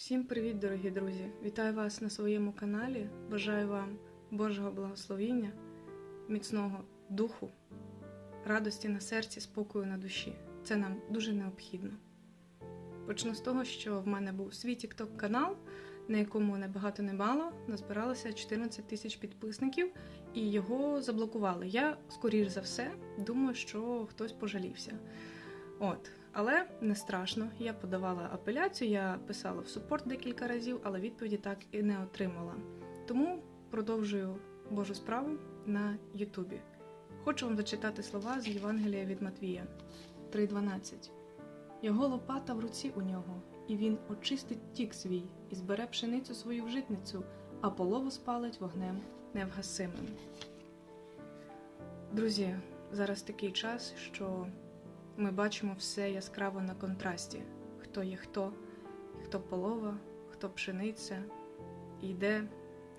Всім привіт, дорогі друзі! Вітаю вас на своєму каналі. Бажаю вам Божого благословіння, міцного духу, радості на серці, спокою на душі. Це нам дуже необхідно. Почну з того, що в мене був свій TikTok канал, на якому не багато не мало, назбиралося 14 тисяч підписників, і його заблокували. Я, скоріш за все, думаю, що хтось пожалівся. От, але не страшно. Я подавала апеляцію, я писала в супорт декілька разів, але відповіді так і не отримала. Тому продовжую Божу справу на Ютубі. Хочу вам зачитати слова з Євангелія від Матвія 3.12. Його лопата в руці у нього, і він очистить тік свій, і збере пшеницю свою в житницю, а полову спалить вогнем невгасимим. Друзі, зараз такий час, що ми бачимо все яскраво на контрасті: хто є хто, хто полова, хто пшениця, і йде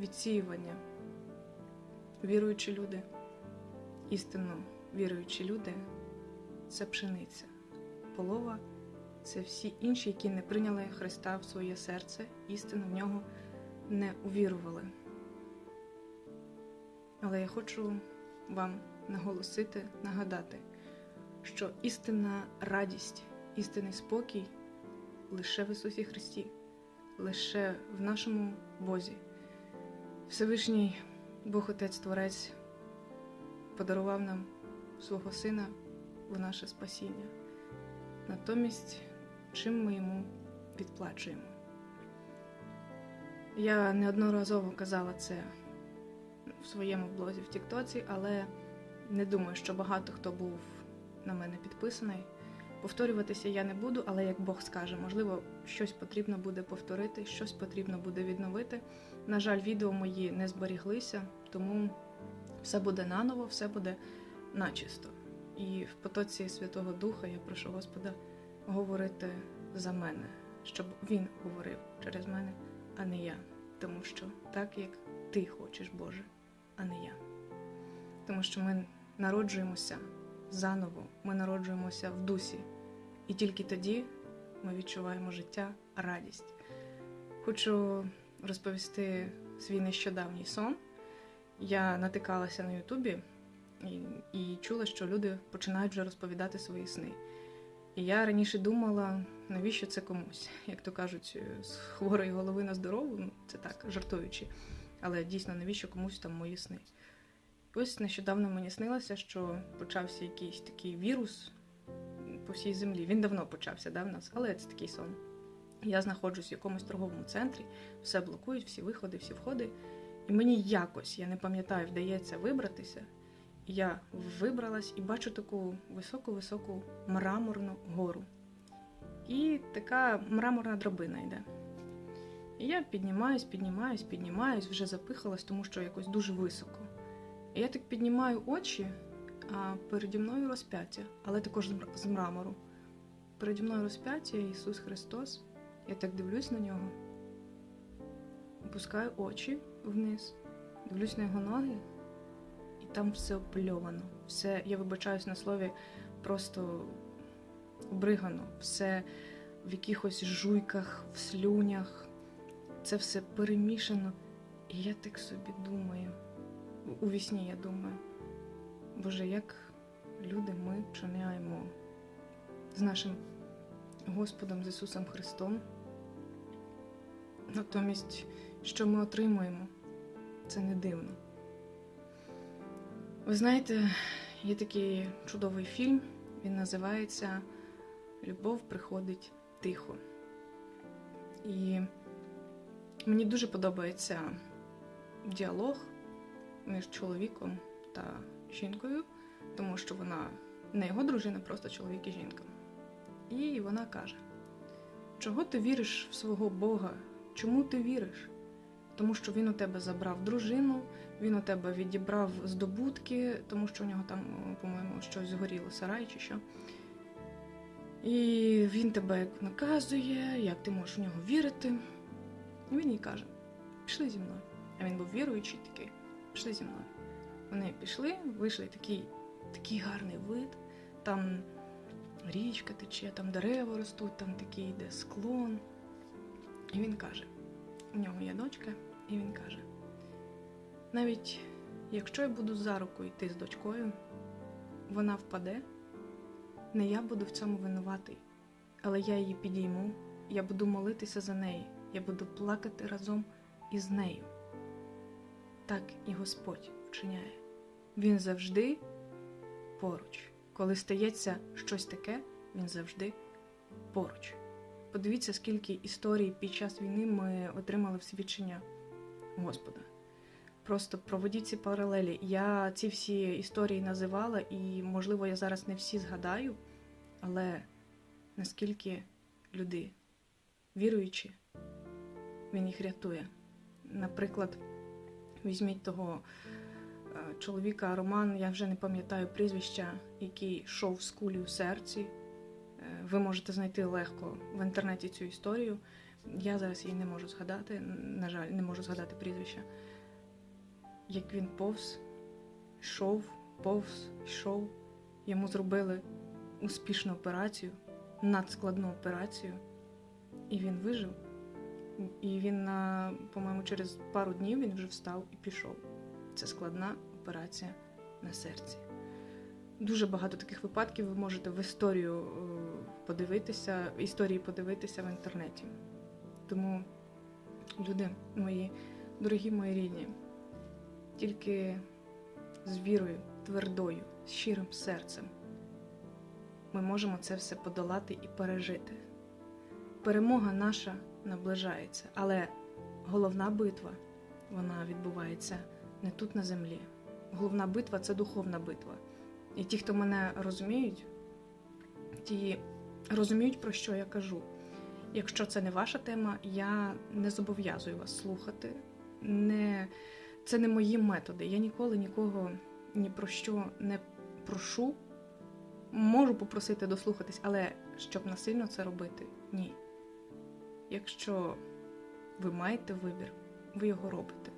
відсіювання. Віруючі люди, істинно віруючі люди це пшениця. Полова це всі інші, які не прийняли Христа в своє серце, істину в нього не увірували. Але я хочу вам наголосити, нагадати що істинна радість, істинний спокій лише в Ісусі Христі, лише в нашому Бозі. Всевишній Бог Отець Творець подарував нам свого Сина в наше спасіння. Натомість, чим ми йому відплачуємо. Я неодноразово казала це в своєму блозі в Тіктоці, але не думаю, що багато хто був на мене підписаний. Повторюватися я не буду, але як Бог скаже, можливо, щось потрібно буде повторити, щось потрібно буде відновити. На жаль, відео мої не зберіглися, тому все буде наново, все буде начисто. І в потоці Святого Духа я прошу Господа говорити за мене, щоб Він говорив через мене, а не я. Тому що так, як ти хочеш, Боже, а не я. Тому що ми народжуємося заново ми народжуємося в дусі, і тільки тоді ми відчуваємо життя, радість. Хочу розповісти свій нещодавній сон. Я натикалася на Ютубі і, і чула, що люди починають вже розповідати свої сни. І я раніше думала, навіщо це комусь, як то кажуть, з хворої голови на здорову, ну це так, жартуючи. Але дійсно, навіщо комусь там мої сни? Ось нещодавно мені снилося, що почався якийсь такий вірус по всій землі. Він давно почався, да, в нас, але це такий сон. Я знаходжусь в якомусь торговому центрі, все блокують, всі виходи, всі входи. І мені якось, я не пам'ятаю, вдається вибратися. І я вибралась і бачу таку високу-високу мраморну гору. І така мраморна драбина йде. І я піднімаюсь, піднімаюсь, піднімаюсь, вже запихалась, тому що якось дуже високо. Я так піднімаю очі, а переді мною розп'яття, але також з мрамору. Переді мною розп'яття Ісус Христос. Я так дивлюсь на нього, опускаю очі вниз, дивлюсь на його ноги, і там все опльовано. Все, я вибачаюсь на слові, просто обригано, все в якихось жуйках, в слюнях. Це все перемішано. І я так собі думаю у вісні, я думаю, Боже, як люди ми вчиняємо з нашим Господом з Ісусом Христом. Натомість, що ми отримуємо, це не дивно. Ви знаєте, є такий чудовий фільм, він називається Любов приходить тихо. І мені дуже подобається діалог між чоловіком та жінкою, тому що вона не його дружина, просто чоловік і жінка. І вона каже: чого ти віриш в свого Бога? Чому ти віриш? Тому що він у тебе забрав дружину, він у тебе відібрав здобутки, тому що у нього там, по-моєму, щось згоріло, сарай чи що. І він тебе наказує, як ти можеш в нього вірити. І він їй каже: пішли зі мною. А він був віруючий такий пішли зі мною. Вони пішли, вийшли такий такий гарний вид, там річка тече, там дерева ростуть, там такий йде склон. І він каже: у нього є дочка, і він каже: навіть якщо я буду за руку йти з дочкою, вона впаде, не я буду в цьому винуватий, але я її підійму, я буду молитися за неї, я буду плакати разом із нею. Так і Господь вчиняє. Він завжди поруч. Коли стається щось таке, він завжди поруч. Подивіться, скільки історій під час війни ми отримали в свідчення Господа. Просто проведіть ці паралелі. Я ці всі історії називала, і, можливо, я зараз не всі згадаю, але наскільки люди віруючі, він їх рятує. Наприклад, візьміть того е, чоловіка Роман, я вже не пам'ятаю прізвища, який йшов з кулі у серці. Е, Ви можете знайти легко в інтернеті цю історію. Я зараз її не можу згадати. На жаль, не можу згадати прізвища. Як він повз, йшов, повз, йшов. Йому зробили успішну операцію, надскладну операцію, і він вижив. І він, по-моєму, через пару днів він вже встав і пішов. Це складна операція на серці. Дуже багато таких випадків ви можете в історію е, подивитися, історії подивитися в інтернеті. Тому, люди мої, дорогі мої рідні, тільки з вірою, твердою, з щирим серцем ми можемо це все подолати і пережити. Перемога наша наближається, але головна битва вона відбувається не тут на землі. Головна битва це духовна битва. І ті, хто мене розуміють, ті розуміють, про що я кажу. Якщо це не ваша тема, я не зобов'язую вас слухати. Не... Це не мої методи. Я ніколи нікого ні про що не прошу. Можу попросити дослухатись, але щоб насильно це робити, ні. Якщо ви маєте вибір, ви його робите.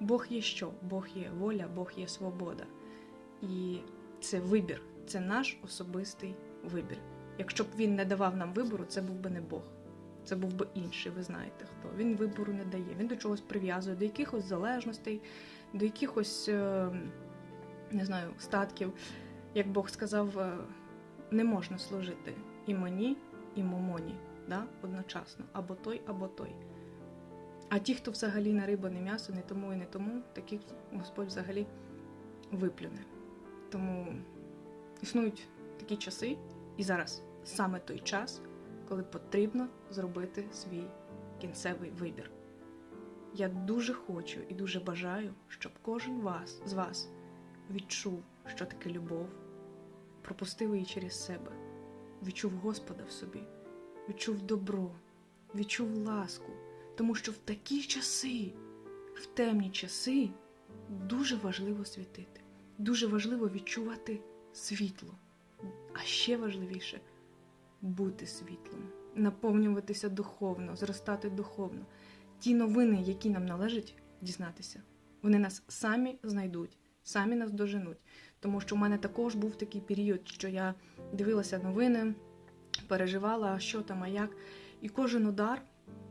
Бог є що? Бог є воля, Бог є свобода. І це вибір, це наш особистий вибір. Якщо б він не давав нам вибору, це був би не Бог. Це був би інший, ви знаєте хто. Він вибору не дає. Він до чогось прив'язує, до якихось залежностей, до якихось, е, не знаю, статків. Як Бог сказав, е, не можна служити і мені, і мамоні да, одночасно, або той, або той. А ті, хто взагалі не риба, не м'ясо, не тому і не тому, таких Господь взагалі виплюне. Тому існують такі часи, і зараз саме той час, коли потрібно зробити свій кінцевий вибір. Я дуже хочу і дуже бажаю, щоб кожен вас, з вас відчув, що таке любов, пропустив її через себе, відчув Господа в собі, відчув добро, відчув ласку. Тому що в такі часи, в темні часи, дуже важливо світити, дуже важливо відчувати світло, а ще важливіше бути світлом, наповнюватися духовно, зростати духовно. Ті новини, які нам належить дізнатися, вони нас самі знайдуть, самі нас доженуть. Тому що в мене також був такий період, що я дивилася новини, переживала, що там, а як. І кожен удар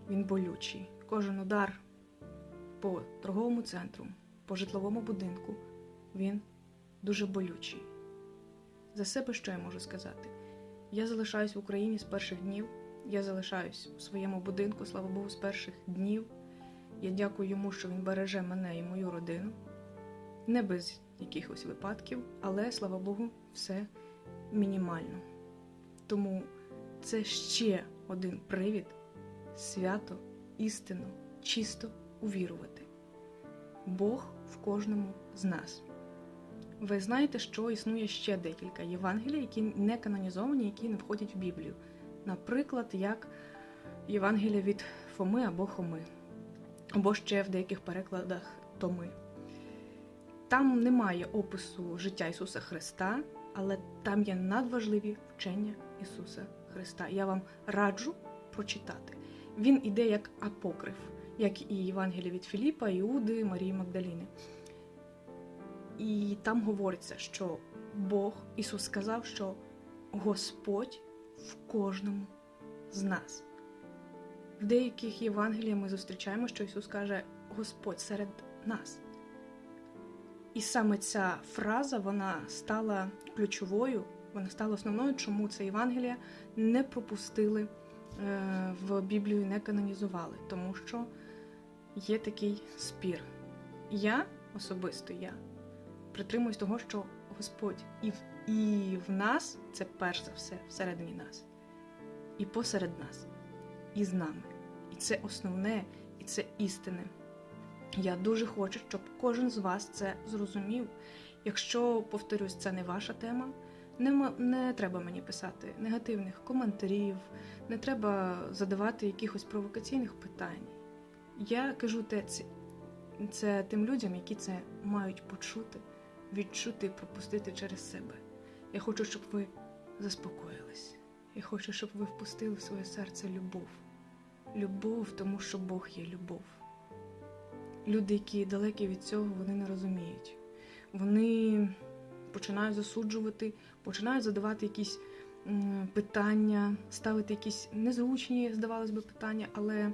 він болючий. Кожен удар по торговому центру, по житловому будинку, він дуже болючий. За себе що я можу сказати? Я залишаюсь в Україні з перших днів. Я залишаюсь у своєму будинку, слава Богу, з перших днів. Я дякую йому, що він береже мене і мою родину. Не без якихось випадків, але, слава Богу, все мінімально. Тому це ще один привід свято, істину, чисто увірувати. Бог в кожному з нас. Ви знаєте, що існує ще декілька Євангелій, які не канонізовані, які не входять в Біблію. Наприклад, як Євангелія від Фоми або Хоми, або ще в деяких перекладах Томи. Там немає опису життя Ісуса Христа, але там є надважливі вчення Ісуса Христа. Я вам раджу прочитати. Він іде як апокриф, як і Євангелія від Філіпа, Іуди, Марії Магдаліни. І там говориться, що Бог, Ісус сказав, що Господь в кожному з нас. В деяких Євангеліях ми зустрічаємо, що Ісус каже Господь серед нас. І саме ця фраза вона стала ключовою, вона стала основною, чому це Євангелія не пропустили е, в Біблію, не канонізували, тому що є такий спір. Я особисто я притримуюсь того, що Господь і в, і в нас це перш за все всередині нас, і посеред нас, і з нами. І це основне, і це істине. Я дуже хочу, щоб кожен з вас це зрозумів. Якщо, повторюсь, це не ваша тема, не, не треба мені писати негативних коментарів, не треба задавати якихось провокаційних питань. Я кажу те, це, це тим людям, які це мають почути, відчути і пропустити через себе. Я хочу, щоб ви заспокоїлись. Я хочу, щоб ви впустили в своє серце любов. Любов, тому що Бог є любов. Люди, які далекі від цього, вони не розуміють. Вони починають засуджувати, починають задавати якісь питання, ставити якісь незручні, здавалось би, питання, але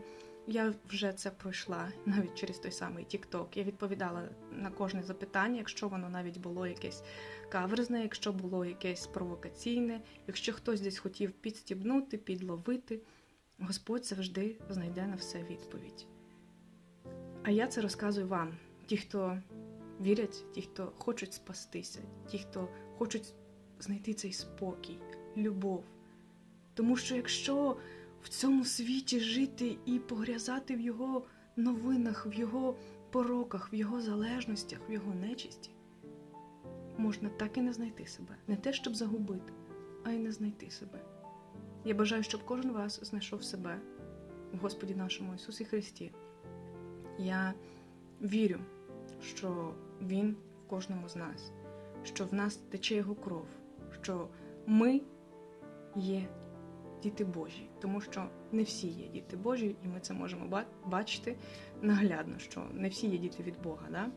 я вже це пройшла навіть через той самий TikTok. Я відповідала на кожне запитання, якщо воно навіть було якесь каверзне, якщо було якесь провокаційне, якщо хтось десь хотів підстібнути, підловити. Господь завжди знайде на все відповідь. А я це розказую вам, ті, хто вірять, ті, хто хочуть спастися, ті, хто хочуть знайти цей спокій, любов. Тому що якщо в цьому світі жити і погрязати в його новинах, в його пороках, в його залежностях, в його нечисті, можна так і не знайти себе. Не те, щоб загубити, а й не знайти себе. Я бажаю, щоб кожен вас знайшов себе в Господі нашому Ісусі Христі. Я вірю, що Він в кожному з нас, що в нас тече Його кров, що ми є діти Божі, тому що не всі є діти Божі, і ми це можемо бачити наглядно, що не всі є діти від Бога. Да?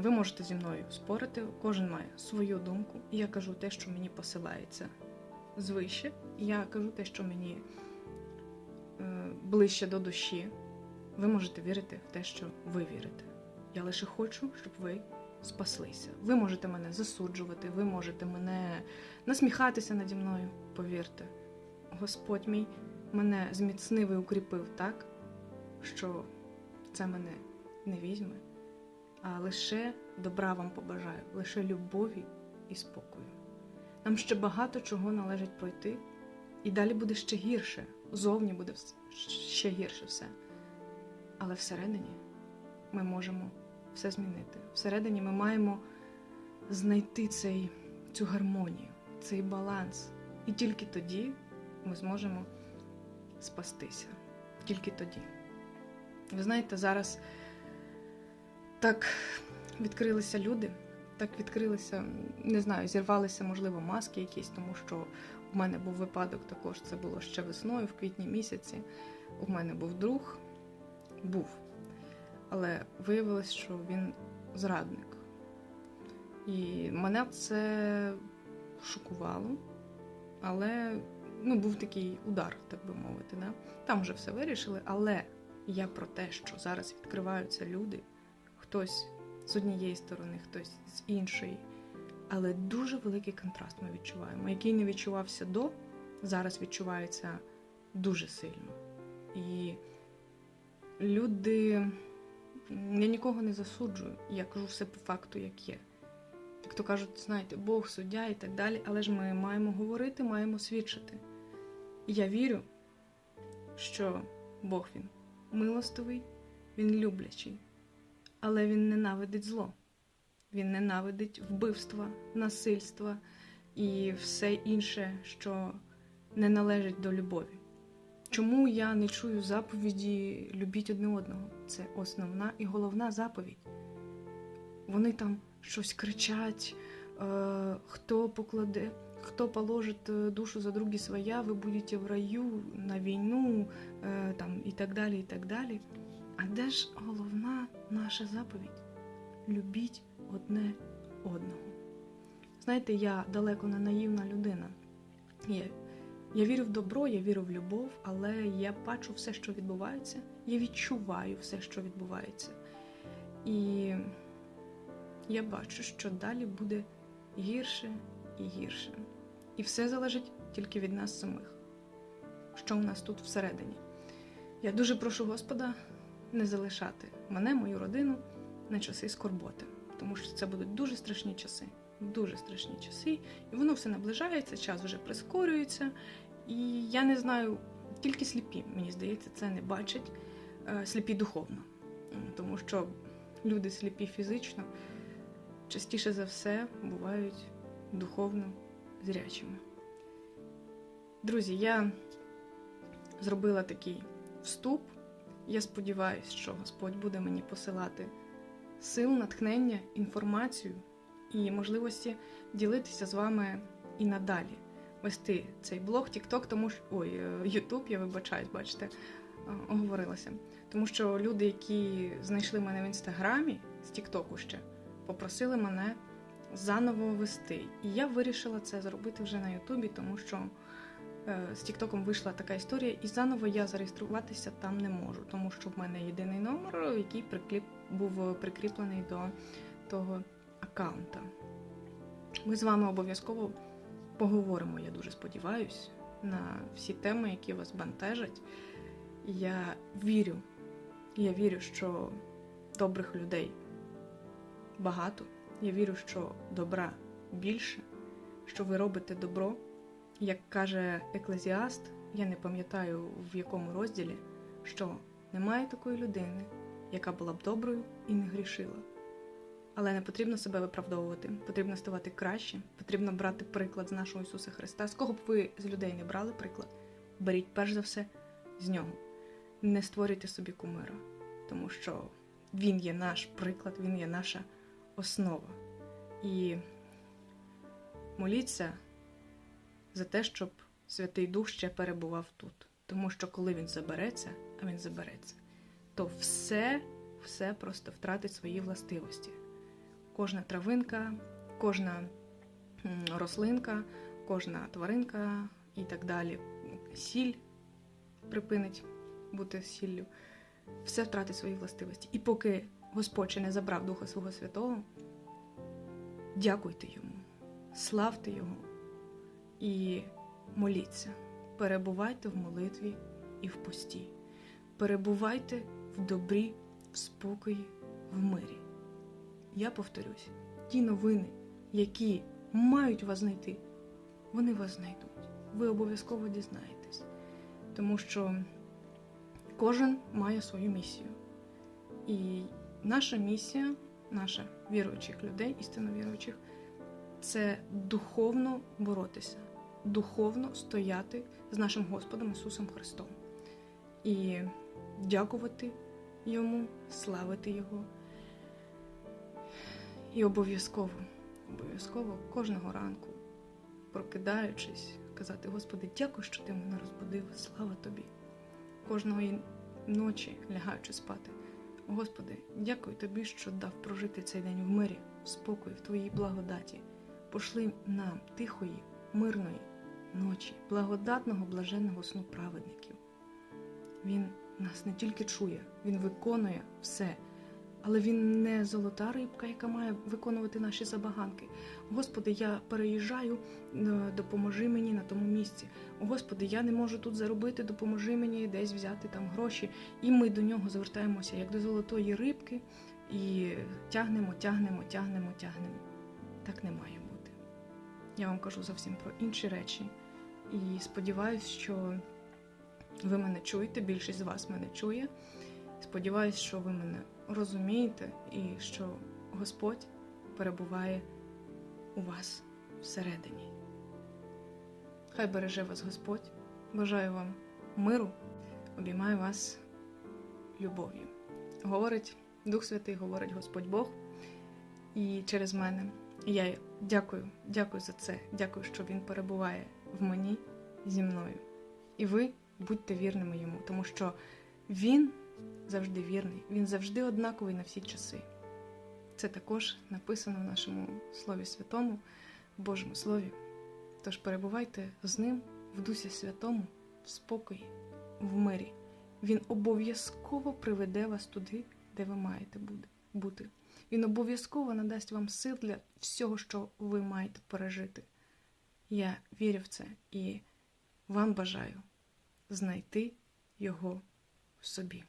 Ви можете зі мною спорити, кожен має свою думку, і я кажу те, що мені посилається звище. Я кажу те, що мені е, ближче до душі. Ви можете вірити в те, що ви вірите. Я лише хочу, щоб ви спаслися. Ви можете мене засуджувати, ви можете мене насміхатися наді мною. Повірте, Господь мій мене зміцнив і укріпив так, що це мене не візьме, а лише добра вам побажаю, лише любові і спокою. Нам ще багато чого належить пройти, і далі буде ще гірше. Зовні буде ще гірше все. Але всередині ми можемо все змінити. Всередині ми маємо знайти цей, цю гармонію, цей баланс. І тільки тоді ми зможемо спастися. Тільки тоді. Ви знаєте, зараз так відкрилися люди, так відкрилися, не знаю, зірвалися, можливо, маски якісь, тому що у мене був випадок також, це було ще весною, в квітні місяці. У мене був друг, був. Але виявилось, що він зрадник. І мене це шокувало, але ну, був такий удар, так би мовити. Да? Там вже все вирішили, але я про те, що зараз відкриваються люди, хтось з однієї сторони, хтось з іншої. Але дуже великий контраст ми відчуваємо, який не відчувався до, зараз відчувається дуже сильно. І люди, я нікого не засуджую, я кажу все по факту, як є. Як то кажуть, знаєте, Бог суддя і так далі, але ж ми маємо говорити, маємо свідчити. Я вірю, що Бог він милостивий, він люблячий, але він ненавидить зло. Він ненавидить вбивства, насильства і все інше, що не належить до любові. Чому я не чую заповіді любіть одне одного? Це основна і головна заповідь. Вони там щось кричать, е, хто покладе, хто положить е, душу за другі своя, ви будете в раю на війну е, там, і так далі. і так далі. А де ж головна наша заповідь? Любіть одне одного. Знаєте, я далеко не наївна людина. Я Я вірю в добро, я вірю в любов, але я бачу все, що відбувається. Я відчуваю все, що відбувається. І я бачу, що далі буде гірше і гірше. І все залежить тільки від нас самих, що у нас тут всередині. Я дуже прошу Господа не залишати мене, мою родину на часи скорботи, тому що це будуть дуже страшні часи. Дуже страшні часи, і воно все наближається, час вже прискорюється. І я не знаю, тільки сліпі, мені здається, це не бачать, е, сліпі духовно. Тому що люди сліпі фізично частіше за все бувають духовно зрячими. Друзі, я зробила такий вступ. Я сподіваюся, що Господь буде мені посилати сил, натхнення, інформацію і можливості ділитися з вами і надалі. Вести цей блог, TikTok, тому що ой, е, YouTube, я вибачаюсь, бачите, е, оговорилася. Тому що люди, які знайшли мене в інстаграмі з TikTok ще, попросили мене заново вести. І я вирішила це зробити вже на Ютубі, тому що е, з Тіктоком вийшла така історія, і заново я зареєструватися там не можу, тому що в мене єдиний номер, який прикліп, був прикріплений до того аккаунта. Ми з вами обов'язково поговоримо, я дуже сподіваюсь, на всі теми, які вас бентежать. Я вірю, я вірю, що добрих людей багато. Я вірю, що добра більше, що ви робите добро. Як каже Еклезіаст, я не пам'ятаю в якому розділі, що немає такої людини, яка була б доброю і не грішила. Але не потрібно себе виправдовувати, потрібно ставати краще, потрібно брати приклад з нашого Ісуса Христа. З кого б ви з людей не брали приклад, беріть перш за все з нього. Не створюйте собі кумира, тому що Він є наш приклад, Він є наша основа. І моліться за те, щоб Святий Дух ще перебував тут. Тому що коли він забереться, а він забереться, то все, все просто втратить свої властивості. Кожна травинка, кожна рослинка, кожна тваринка і так далі. Сіль припинить бути сіллю, все втратить свої властивості. І поки Господь ще не забрав Духа Свого Святого, дякуйте йому, славте Його і моліться. Перебувайте в молитві і в пості. Перебувайте в добрі, в спокої, в мирі. Я повторюсь, ті новини, які мають вас знайти, вони вас знайдуть. Ви обов'язково дізнаєтесь. Тому що кожен має свою місію. І наша місія, наша віруючих людей, істинно віруючих, це духовно боротися, духовно стояти з нашим Господом Ісусом Христом і дякувати Йому, славити Його. І обов'язково, обов'язково кожного ранку, прокидаючись, казати, Господи, дякую, що ти мене розбудив, слава тобі. Кожної ночі, лягаючи спати. Господи, дякую тобі, що дав прожити цей день в мирі, в спокої, в твоїй благодаті. Пошли нам тихої, мирної ночі, благодатного, блаженного сну праведників. Він нас не тільки чує, він виконує все, але він не золота рибка, яка має виконувати наші забаганки. Господи, я переїжджаю, е, допоможи мені на тому місці. Господи, я не можу тут заробити, допоможи мені десь взяти там гроші. І ми до нього звертаємося як до золотої рибки і тягнемо, тягнемо, тягнемо, тягнемо. Так не має бути. Я вам кажу зовсім про інші речі. І сподіваюся, що ви мене чуєте, більшість з вас мене чує. Сподіваюсь, що ви мене розумієте і що Господь перебуває у вас всередині. Хай береже вас Господь. Бажаю вам миру, обіймаю вас любов'ю. Говорить Дух Святий, говорить Господь Бог і через мене. І я дякую, дякую за це. Дякую, що Він перебуває в мені зі мною. І ви будьте вірними йому, тому що Він завжди вірний, він завжди однаковий на всі часи. Це також написано в нашому Слові Святому, в Божому Слові. Тож перебувайте з ним в Дусі Святому, в спокої, в мирі. Він обов'язково приведе вас туди, де ви маєте бути. Він обов'язково надасть вам сил для всього, що ви маєте пережити. Я вірю в це і вам бажаю знайти його в собі.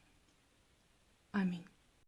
Amin.